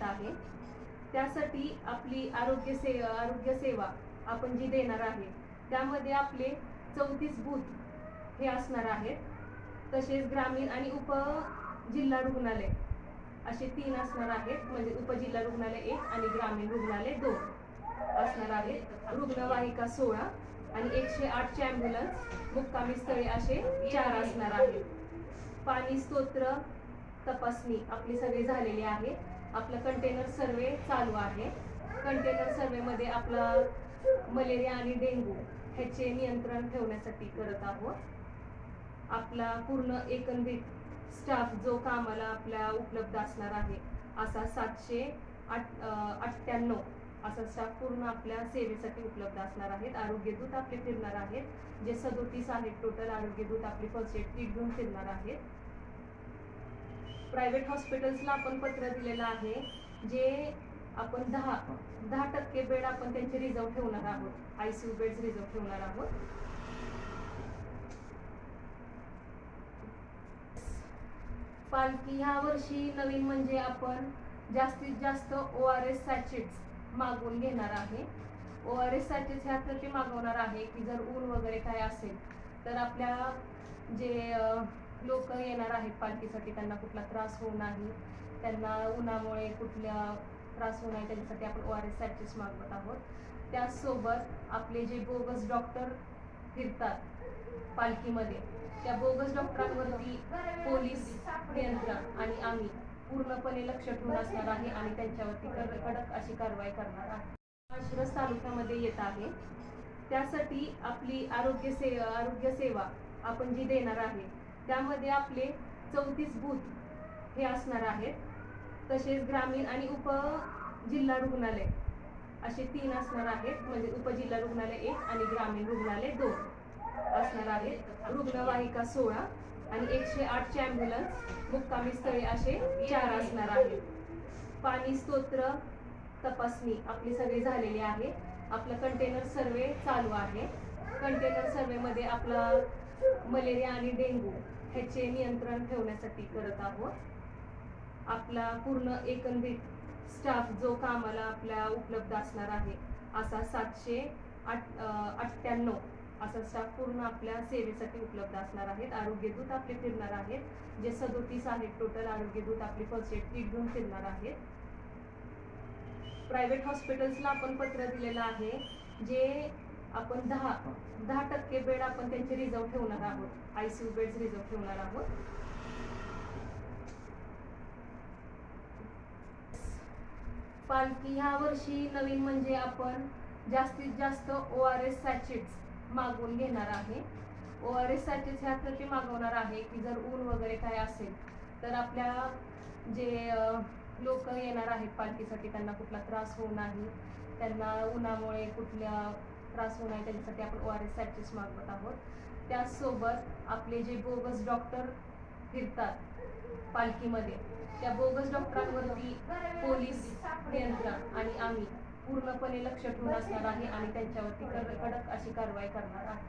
येत आहे. त्यासाठी आपली आरोग्य से आरोग्य सेवा आपण जी देणार आहे त्यामध्ये आपले चौतीस बूथ हे असणार आहेत. तसेच ग्रामीण आणि उप जिल्हा रुग्णालय असे तीन असणार आहेत. म्हणजे उपजिल्हा रुग्णालय एक आणि ग्रामीण रुग्णालय दोन असणार आहेत. रुग्णवाहिका सोळा आणि एकशे आठचे ॲम्ब्युलन्स मुक्कामी स्थळे असे चार असणार आहेत. पाणी स्तोत्र तपासणी आपली सगळी झालेली आहे. आपलं कंटेनर सर्वे चालू आहे. कंटेनर सर्वेमध्ये आपला मलेरिया आणि डेंगू ह्याचे नियंत्रण ठेवण्यासाठी करत आहोत. आपला पूर्ण एकंदरीत स्टाफ जो कामाला आपल्या उपलब्ध असणार आहे असा सातशे आठ अठ्ठ्याण्णव असा स्टाफ पूर्ण आपल्या सेवेसाठी उपलब्ध असणार आहेत. आरोग्य दूत आपले फिरणार आहेत. जे सदोतीस आहेत टोटल आरोग्य दूत आपली फर्स्ट एड किट घेऊन फिरणार आहेत. प्रायव्हेट हॉस्पिटल्सला आपण पत्र दिलेलं आहे जे आपण दहा दहा टक्के बेड आपण त्यांचे रिझर्व ठेवणार आहोत आयसीयू बेड्स रिझर्व ठेवणार आहोत. पालखी ह्या वर्षी नवीन म्हणजे आपण जास्तीत जास्त ओ आर एस सॅचेट्स मागवून घेणार आहे. ओ आर एस सॅचेट्स ह्यासाठी मागवणार आहे की जर ऊन वगैरे काय असेल तर आपल्या जे लोक येणार आहेत पालखीसाठी त्यांना कुठला त्रास होऊ नाही. त्यांना उन्हामुळे कुठल्या त्रास होऊ नये त्यांच्यासाठी आपण ओ आर एस सॅचेस मागवत आहोत. त्याचसोबत आपले जे बोगस डॉक्टर फिरतात पालखीमध्ये त्या बोगस डॉक्टरांवरती पोलीस नियंत्रण आणि आम्ही पूर्णपणे लक्ष ठेवून असणार आहे आणि त्यांच्यावरती कडक अशी कारवाई करणार आहे. माळशिरस तालुक्यामध्ये येत आहे. त्यासाठी आपली आरोग्य से आरोग्य सेवा आपण जी देणार आहे त्यामध्ये आपले चौतीस बूथ हे असणार आहेत. तसेच ग्रामीण आणि उप जिल्हा रुग्णालय असे तीन असणार आहेत. म्हणजे उपजिल्हा रुग्णालय एक आणि ग्रामीण रुग्णालय दोन असणार आहेत. रुग्णवाहिका सोळा आणि एकशे आठचे ॲम्ब्युलन्स मुक्कामी स्थळे असे चार असणार आहेत. पाणी स्तोत्र तपासणी आपली सगळी झालेली आहे. आपलं कंटेनर सर्वे चालू आहे. कंटेनर सर्वेमध्ये आपला मलेरिया आणि डेंग्यू ह्याचे नियंत्रण ठेवण्यासाठी करत आहोत. आपला पूर्ण एकंदरीत स्टाफ जो कामाला आपल्या उपलब्ध असणार आहे असा सातशे आठ अठ्ठ्याण्णव असा स्टाफ पूर्ण आपल्या सेवेसाठी उपलब्ध असणार आहेत. आरोग्यदूत आपले फिरणार आहेत. जे सदोतीस आहेत टोटल आरोग्यदूत आपली फर्स्ट एड किट घेऊन फिरणार आहेत. प्रायव्हेट हॉस्पिटल्सला आपण पत्र दिलेलं आहे. जे आपण दहा दहा टक्के बेड आपण त्यांचे रिझर्व ठेवणार आहोत. आयसीयू बेड्स रिझर्व ठेवणार आहोत. पालखी ह्या वर्षी नवीन म्हणजे आपण जास्तीत जास्त ओ आर एस सॅचेट्स मागवून घेणार आहे. ओ आर एस सॅचेट्स ह्यासाठी मागवणार आहे की जर ऊन वगैरे काय असेल तर आपल्या जे लोक येणार आहेत पालखीसाठी त्यांना कुठला त्रास होऊ नाही. त्यांना उन्हामुळे कुठल्या त्रास होऊ नये त्याच्यासाठी आपण ओ आर एस सॅचेस मागवत आहोत. त्याचसोबत आपले जे बोगस डॉक्टर फिरतात पालखीमध्ये त्या बोगस डॉक्टरांवरती पोलीस नियंत्रण आणि आम्ही पूर्णपणे लक्ष ठेवून असणार आहे आणि त्यांच्यावरती कडक अशी कारवाई करणार आहे